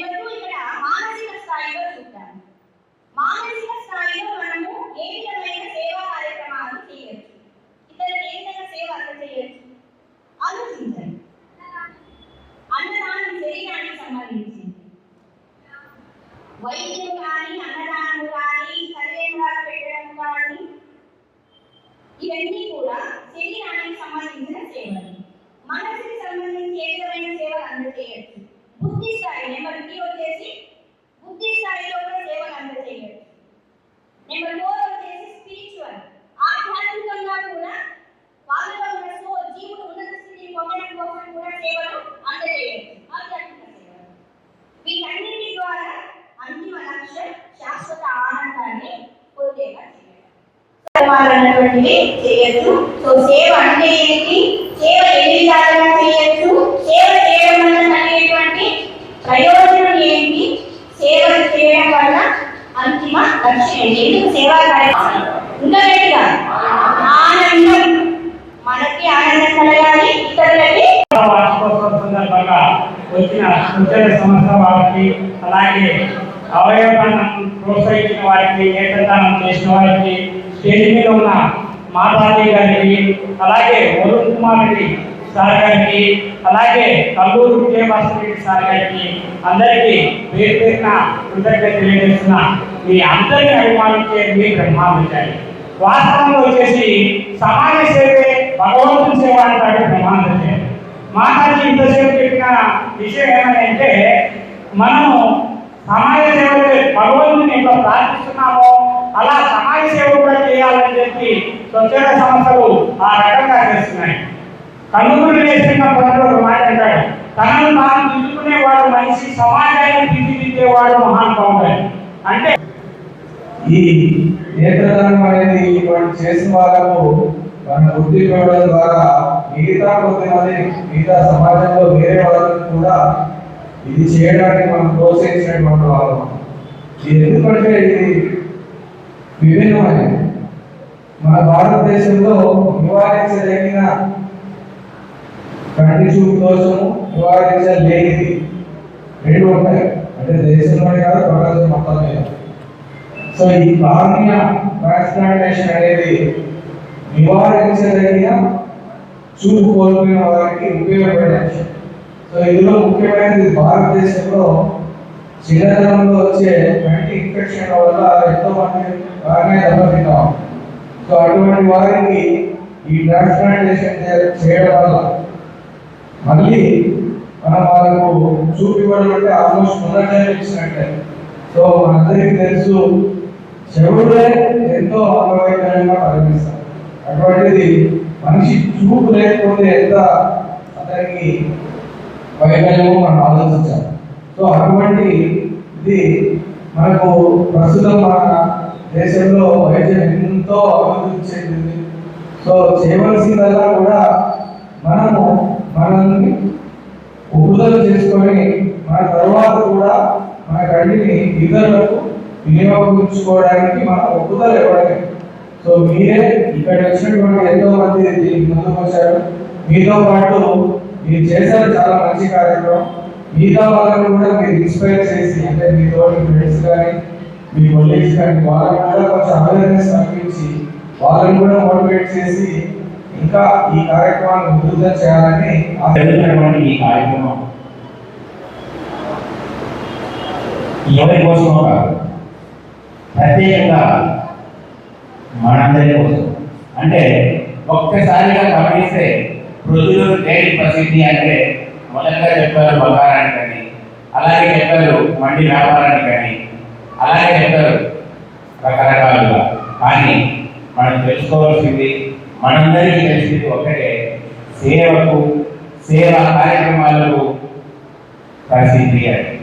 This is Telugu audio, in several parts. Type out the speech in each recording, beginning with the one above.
నెంబర్ టూ ఇక్కడ మానసిక స్థాయిలో చూద్దాం మానసిక స్థాయిలో మనము ఏ విధమైన సేవా కార్యక్రమాలు చేయొచ్చు? ఇతరులకు ఏ విధంగా సేవ అందజేయచ్చు? ఆలోచించండి. అన్నదానం శరీరానికి సంబంధించింది. వైద్యం కానీ అన్నదానం కానీ సర్వేంద్రాలు పెట్టడం కానీ ఇవన్నీ కూడా శరీరానికి సంబంధించిన సేవలు. మనసుకి సంబంధించి ఏ విధమైన సేవలు అందజేయచ్చు? బుద్ధి స్థాయి నెంబర్ త్రీ వచ్చేసి బుద్ధి స్థాయిలో కూడా సేవలు అందజేయచ్చు నెంబర్ ఫోర్ వచ్చేసి స్పిరిచువల్ ఆధ్యాత్మికంగా కూడా వాళ్ళలో ఉన్న సో జీవుడు ఉన్నత స్థితిని పొందడం కోసం కూడా సేవలు అందజేయచ్చు ఆధ్యాత్మిక సేవలు. వీటన్నిటి ద్వారా అంతిమ లక్ష్యం శాశ్వత ఆనందాన్ని పొందేలా చేయడం. అన్నటువంటివి చేయొచ్చు. సో సేవ అంటే ఏంటి? సేవ ఎన్ని విధాలుగా చేయొచ్చు? సేవ చేయడం వల్ల కలిగేటువంటి ప్రయోజనం ఏంటి సేవ చేయడం వల్ల అంతిమ లక్ష్యం ఏంటి ఎందుకు సేవా కార్యక్రమం? ఇంకా ఆనందం మనకి ఆనందం కలగాలి ఇతరులకి సందర్భంగా వచ్చిన స్వచ్ఛత సంస్థ వారికి అలాగే అవయవాన్ని ప్రోత్సహించిన వారికి నేత్రదానం చేసిన వారికి స్టేజ్ మీద ఉన్న మాతాజీ గారికి అలాగే వరుణ్ కుమార్ రెడ్డి సార్ గారికి అలాగే కల్లూరు విజయభాస్కర్ సార్ గారికి అందరికీ పేరు పేరున కృతజ్ఞత తెలియజేస్తున్న. మీ అందరిని అభిమానించే మీ బ్రహ్మాండాలి వాస్తవంలో వచ్చేసి సమాజ సేవే భగవంతుని సేవ అంటాడు బ్రహ్మాండ మాతాజీ ఇంతసేపు చెప్పిన విషయం ఏమంటే మనము సమాజ సేవ భగవంతుని ఎంత ప్రార్థిస్తున్నామో అలా సమాజ సేవ కూడా చేయాలని చెప్పి స్వచ్ఛంద సంస్థలు ఆ రకంగా చేస్తున్నాయి. కన్నుగురు చేస్తున్న పనులు ఒక మాట అంటాడు తనను తాను దిద్దుకునేవాడు మనిషి సమాజాన్ని తీర్చిదిద్దేవాడు మహానుభావుడు. అంటే ఈ నేత్రదానం అనేది వాళ్ళు చేసిన వాళ్ళకు మన వృద్ధి ఇవ్వడం ద్వారా మిగతా కొంతమంది మిగతా సమాజంలో వేరే వాళ్ళకి కూడా ఇది చేయడానికి మనం ప్రోత్సహించినటువంటి వాళ్ళం. ఇది ఎందుకంటే ఇది విభిన్నమైనది. మన భారతదేశంలో నివారించదగిన కంటి చూపు దోషము నివారించలేనిది. రెండు ఉంటాయి. అంటే దేశంలోనే కాదు ప్రపంచం మొత్తం మీద సో ఈ కార్నియా ట్రాన్స్ప్లాంటేషన్ అనేది నివారించదగిన చూపు కోల్పోయిన వారికి ఉపయోగపడే సో ఇందులో ముఖ్యమైనది భారతదేశంలో చిన్నతనంలో వచ్చే కంటి ఇన్ఫెక్షన్ వల్ల ఎంతో మంది కార్నియా దెబ్బతిన్నాం. సో అటువంటి వారికి ఈ ట్రాన్స్ప్లాంటేషన్ చేయడం వల్ల మళ్ళీ మనం వాళ్ళకు చూపివ్వడం అంటే ఆల్మోస్ట్ మొదటి ఇచ్చినట్టే. సో మనందరికీ తెలుసు చెవుడే ఎంతో అంగవైకల్యంగా పరిగణిస్తాం అటువంటిది మనిషి చూపు లేకపోతే ఎంత అతనికి వైకల్యమో మనం ఆలోచించాం సో అటువంటి ఇది మనకు ప్రస్తుతం మన దేశంలో వైద్యం ఎంతో అభివృద్ధి చెందింది. సో చేయవలసిందల్లా కూడా మనము మనల్ని తీసుకొని మన తర్వాత కూడా మన కంటిని ఇతరులకు వినియోగించుకోవడానికి మన ఒప్పుదల ఇవ్వడమే సో మీరే ఇక్కడ వచ్చినటువంటి ఎంతో మంది ముందుకు వచ్చారు. మీతో పాటు మీరు చేశారు చాలా మంచి కార్యక్రమం. మిగతా వాళ్ళని కూడా మీరు ఇన్స్పైర్ చేసి అంటే మీ తోటి ఫ్రెండ్స్ కానీ మీ కొలీగ్స్ కానీ వాళ్ళని కూడా కొంచెం అవేర్నెస్ కల్పించి వాళ్ళని కూడా మోటివేట్ చేసి ఇంకా ఈ కార్యక్రమాన్ని ముందుగా చేయాలని ఈ కార్యక్రమం ఎవరి కోసమో కాదు. ప్రత్యేకంగా మనందరి కోసం. అంటే ఒక్కసారిగా గమనిస్తే పృథులు డైరీ ప్రసిద్ధి అంటే మొదటగా చెప్పారు బంగారానికని అలాగే చెప్పారు మండి వ్యాపారానికని అలాగే చెప్పారు రకరకాలుగా. కానీ మనం తెలుసుకోవాల్సింది మనందరికీ తెలిసింది ఒకటే సేవకు సేవా కార్యక్రమాలకు ప్రసిద్ధి అంటే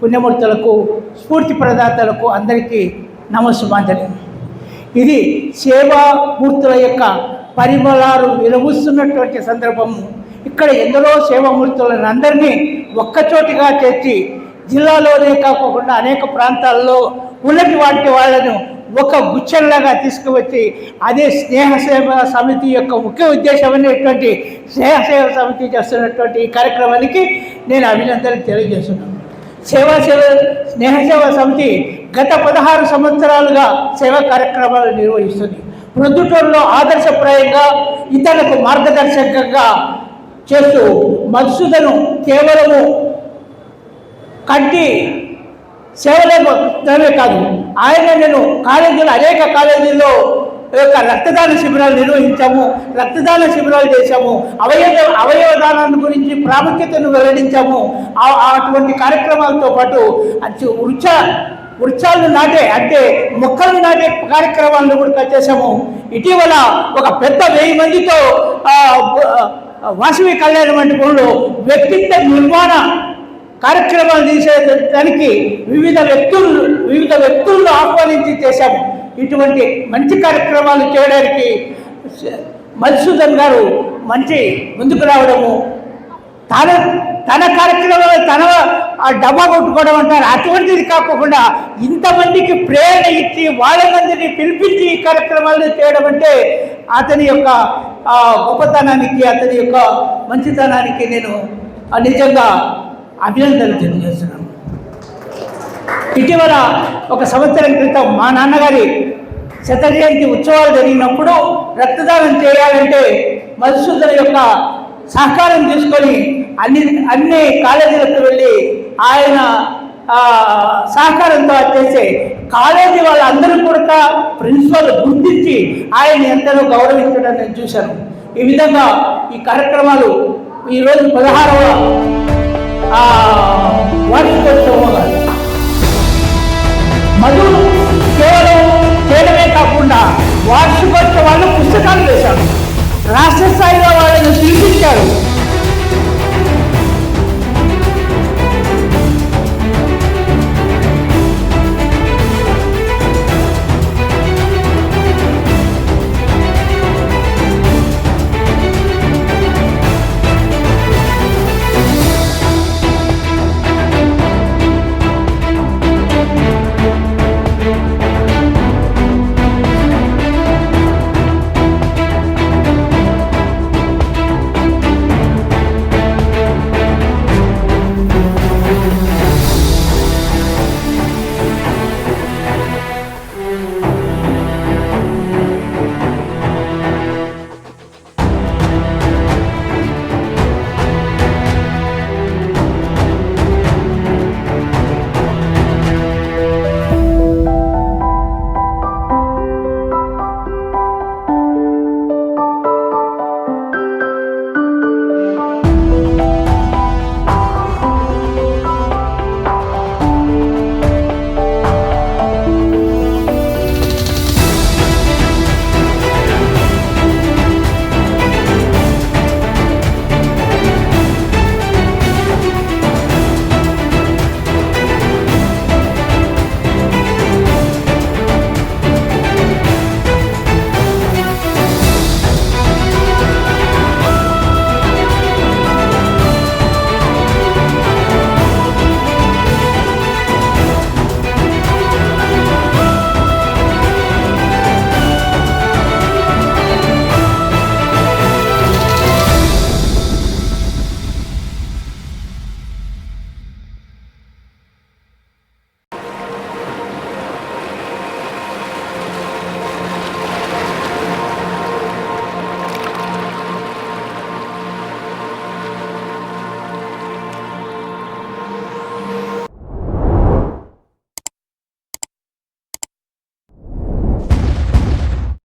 పుణ్యమూర్తులకు స్ఫూర్తి ప్రదాతలకు అందరికీ నమస్సుమాంజలి. ఇది సేవామూర్తుల యొక్క పరిమళాలు విలవుస్తున్నటువంటి సందర్భము. ఇక్కడ ఎందరో సేవామూర్తులను అందరినీ ఒక్కచోటిగా చేర్చి జిల్లాలోనే కాకుండా అనేక ప్రాంతాల్లో ఉన్నటి వాటి వాళ్ళను ఒక గుచ్చల్లాగా తీసుకువచ్చి అదే స్నేహ సేవ సమితి యొక్క ముఖ్య ఉద్దేశం అనేటువంటి స్నేహ సేవ సమితి చేస్తున్నటువంటి ఈ కార్యక్రమానికి నేను అభినందనలు తెలియజేస్తున్నాను. సేవా సేవ స్నేహ సేవ సమితి గత పదహారు సంవత్సరాలుగా సేవా కార్యక్రమాలు నిర్వహిస్తుంది. ప్రొద్దుటూరులో ఆదర్శప్రాయంగా ఇతరులకు మార్గదర్శకంగా చేస్తూ మత్స్సులను కేవలము కంటి సేవలే కాదు. ఆయన నేను కాలేజీలో అనేక కాలేజీల్లో యొక్క రక్తదాన శిబిరాలు నిర్వహించాము రక్తదాన శిబిరాలు చేశాము అవయవ అవయవదానాన్ని గురించి ప్రాముఖ్యతను వెల్లడించాము. అటువంటి కార్యక్రమాలతో పాటు వృక్ష వృక్షాలను నాటే అంటే మొక్కలను నాటే కార్యక్రమాలను కూడా చేశాము. ఇటీవల ఒక పెద్ద వెయ్యి మందితో వాసవి కళ్యాణ మండపంలో వ్యక్తిత్వ నిర్మాణ కార్యక్రమాలు తీసేదానికి వివిధ వ్యక్తులు వివిధ వ్యక్తులను ఆహ్వానించి చేశాము. ఇటువంటి మంచి కార్యక్రమాలు చేయడానికి మధుసూదన్ గారు మంచి ముందుకు రావడము తన తన కార్యక్రమాలు తన ఆ డబ్బా కొట్టుకోవడం అంటారు. అటువంటిది కాకుండా ఇంతమందికి ప్రేరణ ఇచ్చి వాళ్ళందరినీ పిలిపించి ఈ కార్యక్రమాలు చేయడం అంటే అతని యొక్క గొప్పతనానికి అతని యొక్క మంచితనానికి నేను ఆ, నిజంగా అభినందనలు తెలియజేస్తున్నాను. ఇటీవల ఒక సంవత్సరం క్రితం మా నాన్నగారి శత జయంతి ఉత్సవాలు జరిగినప్పుడు రక్తదానం చేయాలంటే మధుసూదన యొక్క సహకారం తీసుకొని అన్ని అన్ని కాలేజీలకు వెళ్ళి ఆయన సహకారంతో చేసే కాలేజీ వాళ్ళందరూ కూడా ప్రిన్సిపల్ గుర్తించి ఆయన ఎంతనో గౌరవించడం నేను చూశాను. ఈ విధంగా ఈ కార్యక్రమాలు ఈరోజు పదహారవ ఆ, మధు కేవలం చేయడమే కాకుండా వార్షికోత్సవాలు పుస్తకాలు వేశాడు రాష్ట్ర స్థాయిలో వాళ్ళని